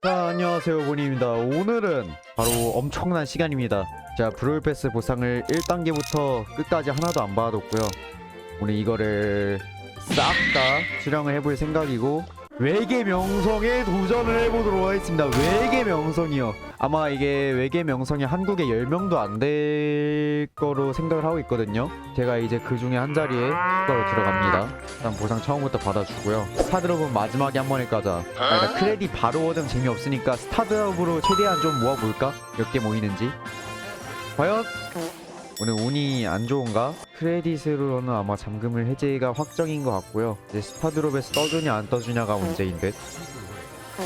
자, 안녕하세요, 보니입니다. 오늘은 바로 엄청난 시간입니다. 자, 브롤 패스 보상을 1단계부터 끝까지 하나도 안 받아뒀고요. 오늘 이거를 싹 다 수령을 해볼 생각이고 외계 명성에 도전을 해보도록 하겠습니다. 외계 명성이요. 아마 이게 외계 명성이 한국에 10명도 안 될 거로 생각을 하고 있거든요. 제가 이제 그 중에 한 자리에 추가로 들어갑니다. 일단 보상 처음부터 받아주고요. 스타드롭은 마지막에 한 번에 까자. 아, 나 크레딧 바로 얻으면 재미없으니까 스타드롭으로 최대한 좀 모아볼까? 몇 개 모이는지. 과연 오늘 운이 안 좋은가? 크레딧으로는 아마 잠금을 해제가 확정인 것 같고요. 이제 스타드롭에서 떠주냐 안 떠주냐가 문제인 듯. 오!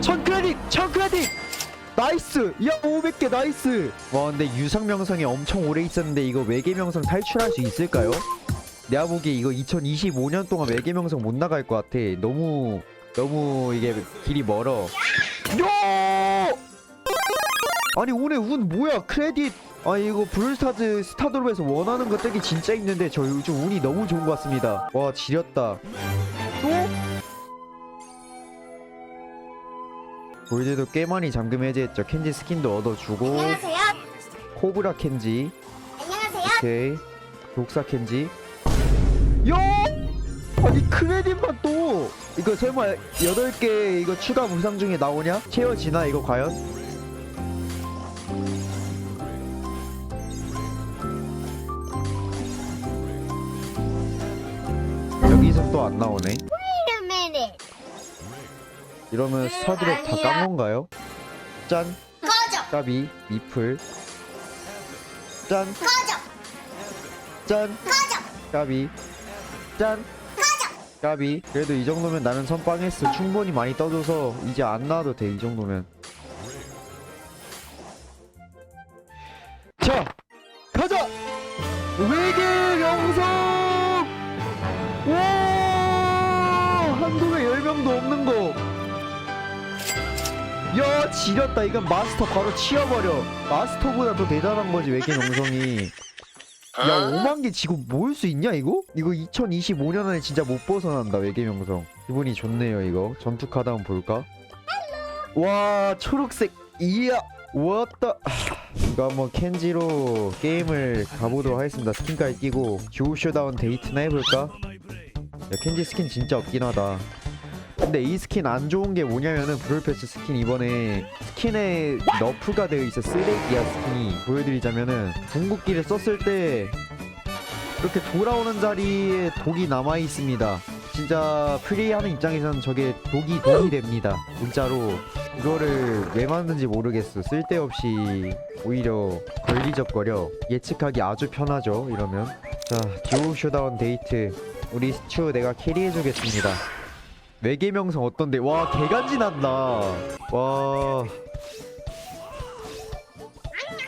천 크레딧! 천 크레딧! 나이스! 야 500개 나이스! 와 근데 유성명성이 엄청 오래 있었는데 이거 외계 명성 탈출할 수 있을까요? 내가 보기에 이거 2025년 동안 외계 명성 못 나갈 것 같아 너무 너무 이게 길이 멀어 야! 아니 오늘 운 뭐야 크레딧 아 이거 브룰스타즈 스타드롭에서 원하는 거 뜨기 진짜 있는데 저 요즘 운이 너무 좋은 것 같습니다 와 지렸다 또? 골드도 꽤 많이 잠금 해제했죠 켄지 스킨도 얻어주고 안녕하세요. 코브라 켄지 안녕하세요. 오케이 독사 켄지 야 아니 크레딧만 또 이거 설마 8개 이거 추가 무상 중에 나오냐? 채워지나 이거 과연? 안 나오네. 이러면 스타드롭 다 깐 건가요? 짠. 꺼져. 까비. 미플. 짠. 꺼져. 짠. 꺼져. 까비. 짠. 까비. 그래도 이 정도면 나는 선빵했어. 충분히 많이 떠줘서 이제 안 나와도 돼 이 정도면. 자 가자! 외계 영성 야 지렸다. 이건 마스터 바로 치워버려. 마스터보다 더 대단한 거지 외계 명성이. 야 5만 개 지금 모을 수 있냐 이거? 이거 2025년 안에 진짜 못 벗어난다 외계명성. 기분이 좋네요 이거. 전투 카드 한번 볼까? 와 초록색. 이야 왔다. 이거 한번 켄지로 게임을 가보도록 하겠습니다. 스킨까지 끼고 듀오 쇼다운 데이트나 해볼까? 야 켄지 스킨 진짜 없긴 하다 근데 이 스킨 안 좋은 게 뭐냐면은 브롤패스 스킨 이번에 스킨에 너프가 되어 있어. 쓰레기야 스킨이. 보여드리자면은 궁극기를 썼을 때 이렇게 돌아오는 자리에 독이 남아 있습니다. 진짜 플레이하는 입장에서는 저게 독이 독이 됩니다. 진짜로. 이거를 왜 만든지 모르겠어. 쓸데없이 오히려 걸리적거려. 예측하기 아주 편하죠 이러면. 자 듀오 쇼다운 데이트. 우리 스튜 내가 캐리해주겠습니다 외계명성 어떤데? 와 개간지 난다. 와.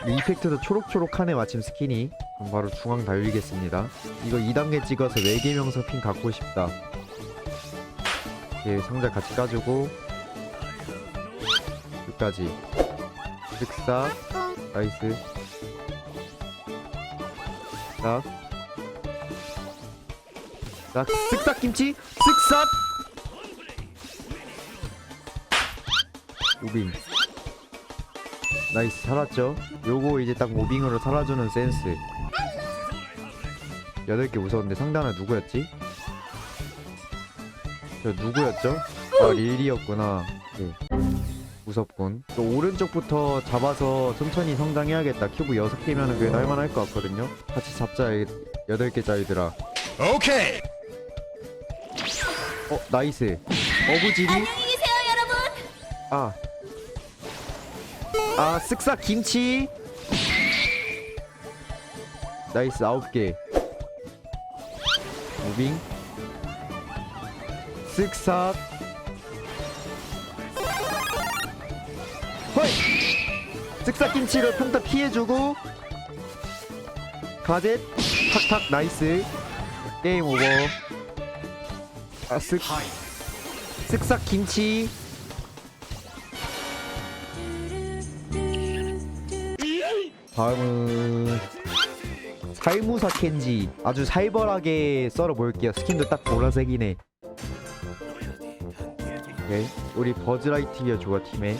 이펙트도 초록초록하네 마침 스킨이. 그럼 바로 중앙 달리겠습니다. 이거 2단계 찍어서 외계명성 핀 갖고 싶다. 오케이 상자 같이 까주고 끝까지. 쓱싹 나이스. 싹. 싹 쓱싹 김치 쓱싹 무빙 나이스 살았죠 요거 이제 딱 무빙으로 살아주는 센스 8개 무서운데 상단은 누구였지? 저 누구였죠? 아 릴리였구나 네. 무섭군 또 오른쪽부터 잡아서 천천히 성장해야겠다 큐브 6개면은 그래도 할만할 것 같거든요 같이 잡자 8개짜리들아 오케이. 어 나이스 어부지리 안녕히 계세요, 여러분. 아. 아, 쓱싹 김치. 나이스, 아홉 개. 무빙. 쓱싹. 헐! 쓱싹 김치를 평타 피해주고. 가젯. 탁탁, 나이스. 게임 오버. 아, 쓱. 쓱싹 김치. 다음은 살무사 켄지. 아주 살벌하게 썰어볼게요. 스킨도 딱 보라색이네. 오케이 우리 버즈라이트기어 좋아 팀에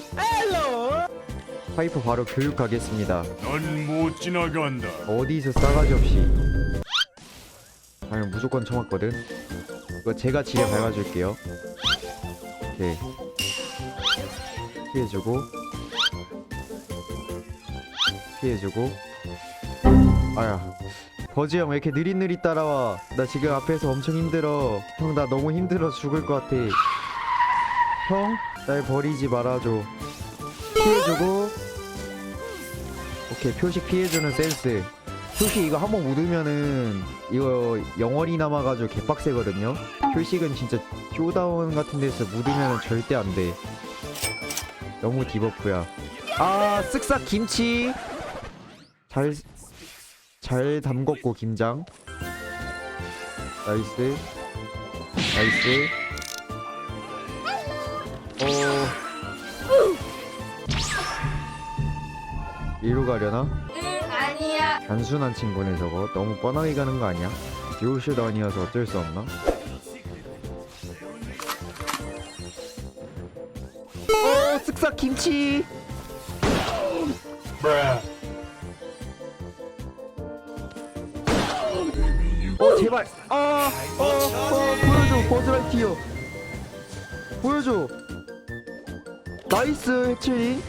파이프 바로 교육 가겠습니다. 넌 못 지나간다. 어디서 싸가지 없이. 방금 무조건 쳐맞거든? 이거 제가 지뢰 밟아줄게요. 오케이. 피해주고 피해주고. 아야 버즈 형 왜 이렇게 느릿느릿 따라와? 나 지금 앞에서 엄청 힘들어. 형 나 너무 힘들어 죽을 것 같아. 형 날 버리지 말아줘. 피해주고. 오케이 표식 피해주는 센스. 표식 이거 한번 묻으면은 이거 영원히 남아가지고 개빡세거든요. 표식은 진짜 쇼다운 같은 데서 묻으면은 절대 안돼. 너무 디버프야. 아 쓱싹 김치 잘 잘 담궜고 김장 나이스 나이스 어 이로 가려나? 아니야. 단순한 친구네 저거 너무 뻔하게 가는 거 아니야? 듀오쇼도 아니어서 어쩔 수 없나? 어 쓱싹 김치 어 제발. 아어어 어, 보여줘 버즈라이티어. 보여줘. 나이스 해치링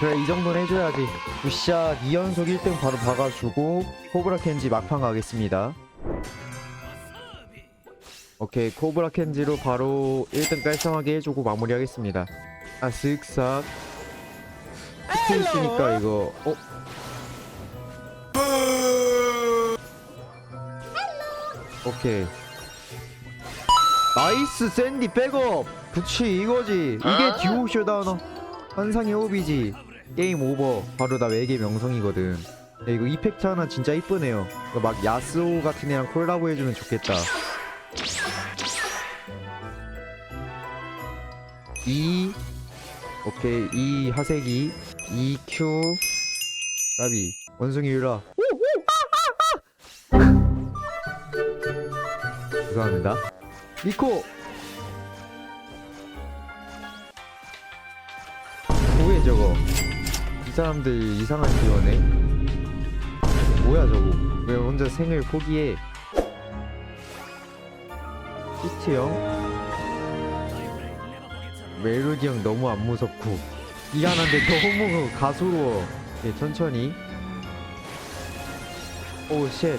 그래 이 정도는 해줘야지. 굿샷 2연속 1등 바로 박아주고 코브라 켄지 막판 가겠습니다. 오케이 코브라 켄지로 바로 1등 깔끔하게 해주고 마무리하겠습니다. 아 쓱싹 히트 있으니까 이거. 어? 오케이. 나이스 샌디 백업. 그치 이거지. 이게 듀오 쇼다운 환상의 호비지. 게임 오버. 바로 나 외계 명성이거든. 야, 이거 이펙트 하나 진짜 이쁘네요. 이거 막 야스오 같은 애랑 콜라보 해주면 좋겠다. E 오케이. E 하세기 EQ 까비. 원숭이 유라 죄송합니다. 미코! 뭐해 저거? 이 사람들 이상한 기어네 뭐야 저거? 왜 혼자 생을 포기해? 히트 형? 멜로디 형 너무 안 무섭고. 미안한데 너무 가소로워. 예, 천천히. 오쉣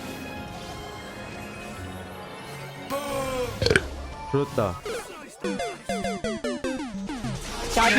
그렇다. 짜비